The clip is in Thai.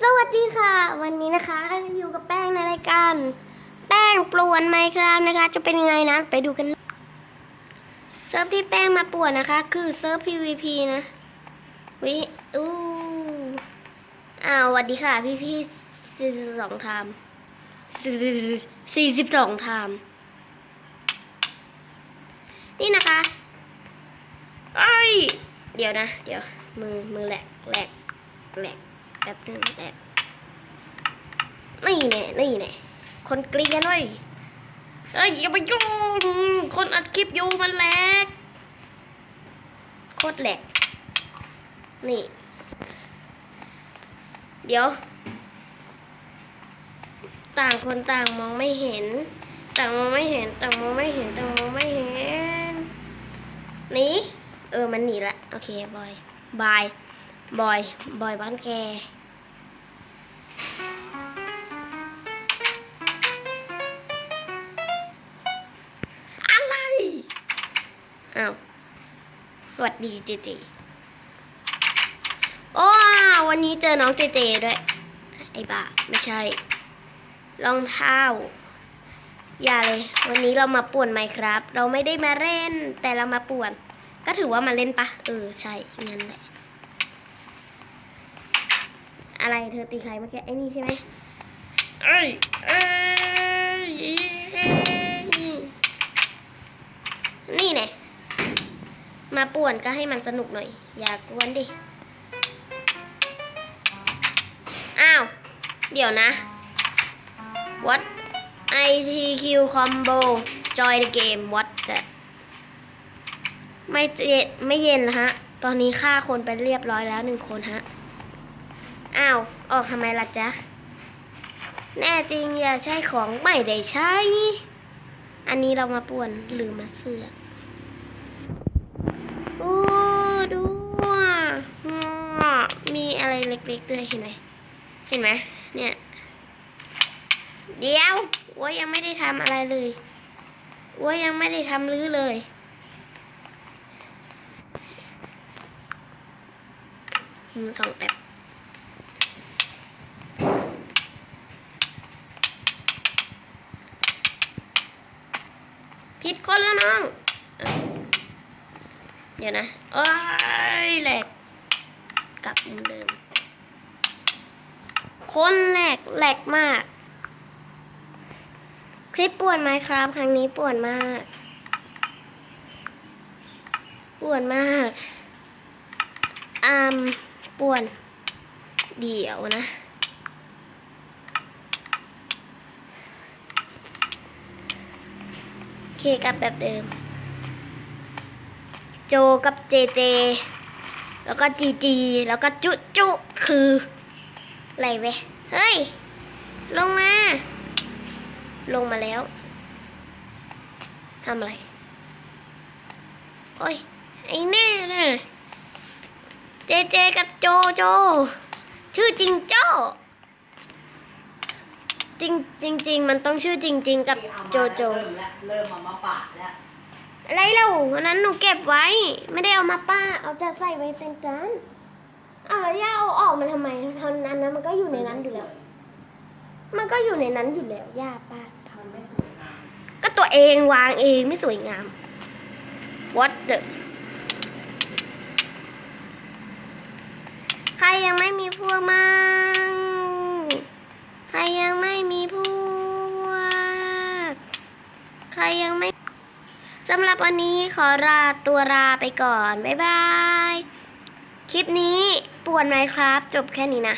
สวัสดีค่ะ วันนี้นะคะอยู่กับแป้งในรายการ แป้งปลวนไมครับนะคะ จะเป็นยังไงนะไปดูกันเซิร์ฟที่แป้งมาปวนนะคะ คือเซิร์ฟ PVP นะวิอู้อ้าวสวัสดีค่ะ พี่พี่สี่สิบสองไทม์สี่สิบสองไทม์นี่นะคะเอ้ยเดี๋ยวนะ เดี๋ยว มือมือแหลกแหลกแหลก แป๊บนึงแหลกนี่แน่นี่แน่คนเกลียนเว้ยเอ้ยอย่าไปยุ่งคนอัดคลิปอยู่มันแหลกโคตรแหลกนี่ เดี๋ยว ต่างคนต่างมองไม่เห็น ต่างมองไม่เห็น ต่างมองไม่เห็น ต่างมองไม่เห็นนี่เออมันหนีละ โอเคบอยบาย บอย บอยบ้านแก อะไร อ้าว สวัสดีเจเจ โอ้วันนี้เจอน้องเจเจด้วย ไอ้บ้า ไม่ใช่ รองเท้า อย่าเลย วันนี้เรามาป่วนไหมครับ เราไม่ได้มาเล่น แต่เรามาป่วน ก็ถือว่ามาเล่นปะ เออ ใช่ งั้นแหละ อะไรเธอตีใครเมื่อกี้ไอ้นี่ใช่ไหมเอ้ยเอ้ยนี่ไงมาป่วนก็ให้มันสนุกหน่อย อย่ากวนดิ อ้าว เดี๋ยวนะ what ITQ combo join the game what จะไม่เย็นไม่เย็นนะฮะ ตอนนี้ฆ่าคนไปเรียบร้อยแล้วหนึ่งคนฮะ อ้าว ออกทำไมล่ะจ๊ะ แน่จริงอย่าใช้ของไม่ได้ใช้นี่ อันนี้เรามาป่วนหรือมาเสือกโอ้ดูอะมีอะไรเล็กๆด้วยเห็นไหม เห็นไหมเนี่ย เดี๋ยวอ้วยยังไม่ได้ทำอะไรเลยอ้วยยังไม่ได้ทำลื้อเลยมือสองแป๊บ คนแล้วน้อง เดี๋ยวนะโอ้ยแหลก กลับมุมเดิม คนแหลกแหลกมาก คลิปป่วนไหมครับ ครั้งนี้ป่วนมากป่วนมากอามป่วน เดี๋ยวนะ โอ เคกับแบบเดิม โจกับเจเจ แล้วก็จีจี แล้วก็จุจุคืออะไรเว้ยเฮ้ย ลงมา ลงมาแล้วทำอะไร โอ้ย ไอ้แน่น่ะ เจเจกับโจโจ ชื่อจริงโจ จริงจริงจริงมันต้องชื่อจริง ๆ กับโจโจ เริ่มแล้วเริ่มมามาปาดแล้วอะไรเล่าวันนั้นหนูเก็บไว้ ไม่ได้เอามาป้า เอาจะใส่ไว้เป็นกันอ้าวแล้วย่าเอาออกมาทำไมทอนนั้นนะมันก็อยู่ในนั้นอยู่แล้ว มันก็อยู่ในนั้นอยู่แล้วย่าป้า มันไม่สวยงามก็ตัวเองวางเองไม่สวยงาม what the ใครยังไม่มีพวกมั่งใครยังไม่มีพวก ใครยังไม่ สำหรับวันนี้ขอลาตัวลาไปก่อน บ๊ายบาย คลิปนี้ป่วนไหมครับ จบแค่นี้นะ